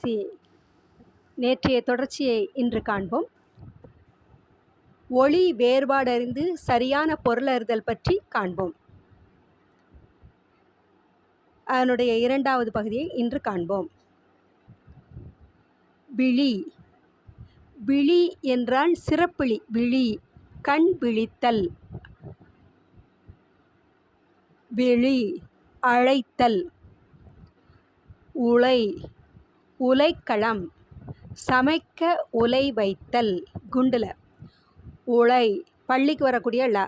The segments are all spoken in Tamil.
சி நேற்றைய தொடர்ச்சியை இன்று காண்போம். ஒளி வேறுபாடறிந்து சரியான பொருளறிதல் பற்றி காண்போம். அதனுடைய இரண்டாவது பகுதியை இன்று காண்போம். விழி. விழி என்றால் சிறப்பிழி விழி கண் விழித்தல். விழி அழைத்தல். உலை உலைக்களம். சமைக்க உலை வைத்தல். குண்டில். உலை. பள்ளிக்கு வரக்கூடிய ல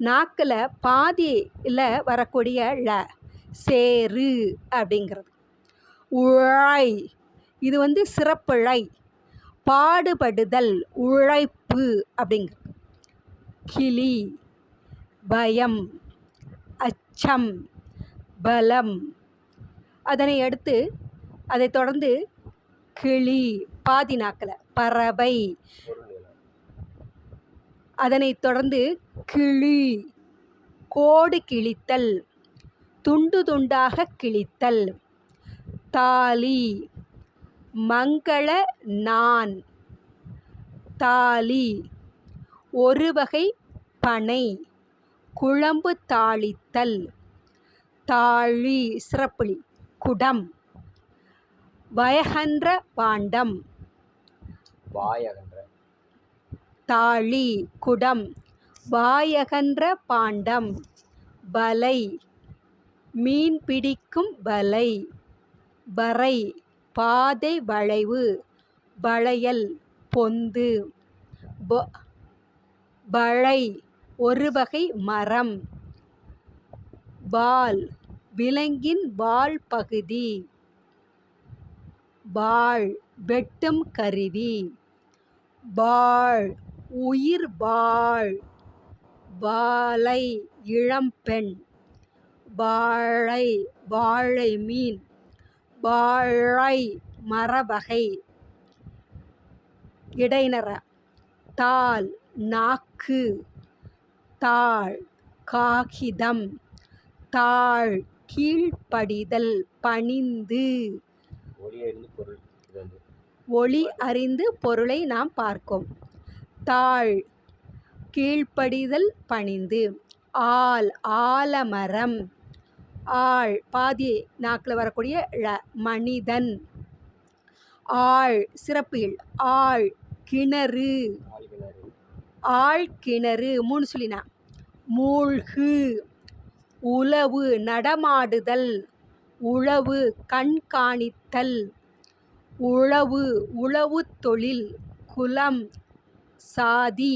நாக்கில் பாதியில் வரக்கூடிய ல சேரு அப்படிங்கிறது. உழை. இது வந்து சிறப்பிழை. பாடுபடுதல். உழைப்பு அப்படிங்கிறது. கிளி. பயம். அச்சம். பலம். அதனை அடுத்து அதை தொடர்ந்து கிளி பாதி நாக்கில் பறவை. அதனைத் தொடர்ந்து கிளி கோடு கிழித்தல் துண்டு துண்டாக கிழித்தல் தாலி மங்கள நான் தாலி ஒரு வகை பனை குழம்பு தாளித்தல் தாழி சிறப்புளி குடம். வயகன்ற பாண்டம். வாயகன்ற. தாழி குடம். வாயகன்ற பாண்டம். வலை. மீன் பிடிக்கும் வலை. வரை. பாதை வளைவு. வளையல் பொந்து. வளை. ஒரு வகை மரம். வால். விலங்கின் வால் பகுதி. பாழ் வெட்டும் கருவி. பாழ் உயிர் பாழ் வாளை இளம்பெண் வாழை வாழை மீன். வாழை மரவகை. இடைநிற தாள் நாக்கு. தாள் காகிதம். தாழ் கீழ்ப்படிதல் பணிந்து. ஒளி அறிந்து பொருளை. நாம் பார்க்கும். தாழ் கீழ்ப்படிதல் பணிந்து. ஆல் ஆலமரம். ஆள் பாதி நாக்கில் வரக்கூடிய ழ மனிதன். ஆள் சிறப்பு இல் ஆள் கிணறு. ஆள் கிணறு. மூணு சொல்லினா. மூழ்கு. உழவு நடமாடுதல். உழவு கண்காணித்தல். உழவு உழவு தொழில் குலம் சாதி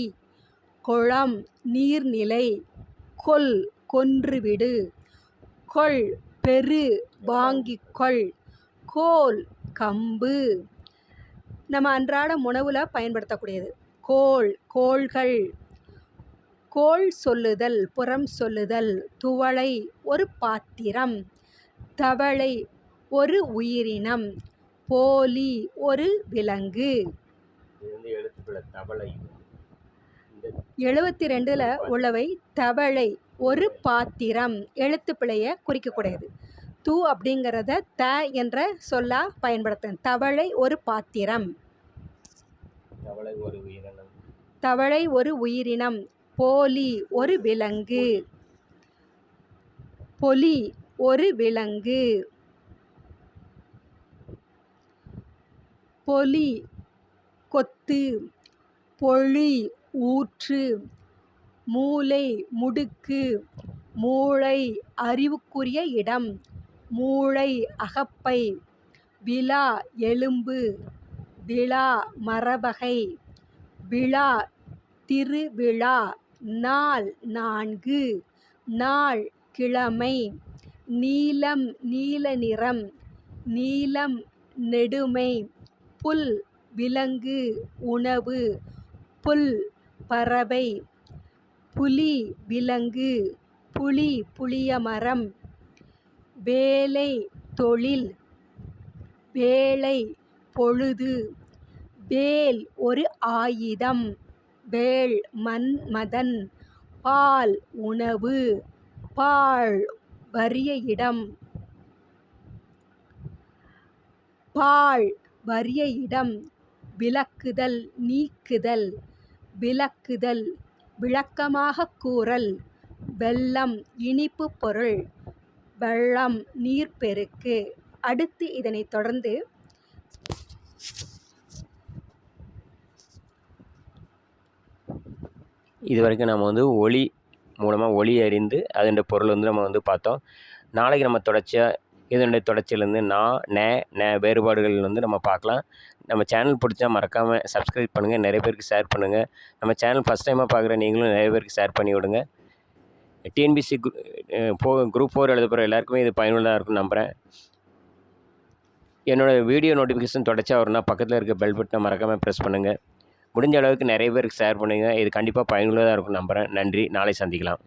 குளம் நீர்நிலை கொல் கொன்றுவிடு. கொள் பெரு வாங்கிக் கொள். கோல் கம்பு. நம்ம அன்றாட உணவில் பயன்படுத்தக்கூடியது. கோல் கோள்கள். கோள் சொல்லுதல் புறம் சொல்லுதல் துவளை ஒரு பாத்திரம். தவளை ஒரு உயிரினம் போலி ஒரு விலங்கு. எழுபத்தி ரெண்டில் உள்ளவை தவளை ஒரு பாத்திரம். எழுத்துப்பிழையை குறிக்கக்கூடியது. து அப்படிங்கிறத த என்ற சொல்லா பயன்படுத்த தவளை ஒரு பாத்திரம். தவளை ஒரு உயிரினம். தவளை ஒரு உயிரினம். போலி ஒரு விலங்கு. பொலி ஒரு விலங்கு. பொலி கொத்து பொழி ஊற்று மூலை முடுக்கு மூளை அறிவுக்குரிய இடம் மூளை அகப்பை விழா எலும்பு விழா மரபகை விழா திருவிழா நாள் நான்கு நாள் கிழமை. நீலம் நீல நிறம் நீலம் நெடுமை புல் விலங்கு உணவு புல் பறவை புலி விலங்கு புலி புளிய மரம் வேலை தொழில் வேலை பொழுது வேல் ஒரு ஆயுதம் வேள் மன்மதன் பால் உணவு பாழ் வறிய இடம். பாழ் வறிய இடம். விளக்குதல் நீக்குதல். விளக்குதல் விளக்கமாக கூறல். வெள்ளம் இனிப்பு பொருள். வெள்ளம் நீர்ப்பெருக்கு அடுத்து இதனை தொடர்ந்து இது வரைக்கும் நம்ம வந்து ஒளி மூலமாக ஒளி அறிந்து அதனுடைய பொருள் வந்து நம்ம வந்து பார்த்தோம். நாளைக்கு நம்ம தொடர்ச்சியாக இதனுடைய தொடர்ச்சியிலேருந்து நான் நே நே வேறுபாடுகள் வந்து நம்ம பார்க்கலாம். நம்ம சேனல் பிடிச்சா மறக்காமல் சப்ஸ்கிரைப் பண்ணுங்கள் நிறைய பேருக்கு ஷேர் பண்ணுங்கள் நம்ம சேனல் ஃபஸ்ட் டைமாக பார்க்குற நீங்களும் நிறைய பேருக்கு ஷேர் பண்ணி விடுங்க. டிஎன்பிசி போ குரூப் ஃபோர் எழுத போகிற எல்லாருக்குமே இது பயனுள்ளதாக இருக்கும்னு நம்புகிறேன் என்னோடய வீடியோ நோட்டிஃபிகேஷன் தொடர்ச்சியாக வரும்னா பக்கத்தில் இருக்க பெல் பட்டனை மறக்காமல் ப்ரெஸ் பண்ணுங்கள் முடிஞ்ச அளவுக்கு நிறைய பேருக்கு ஷேர் பண்ணுங்கள் இது கண்டிப்பாக பயனுள்ளதாக இருக்கும் நம்புகிறேன் நன்றி. நாளை சந்திக்கலாம்.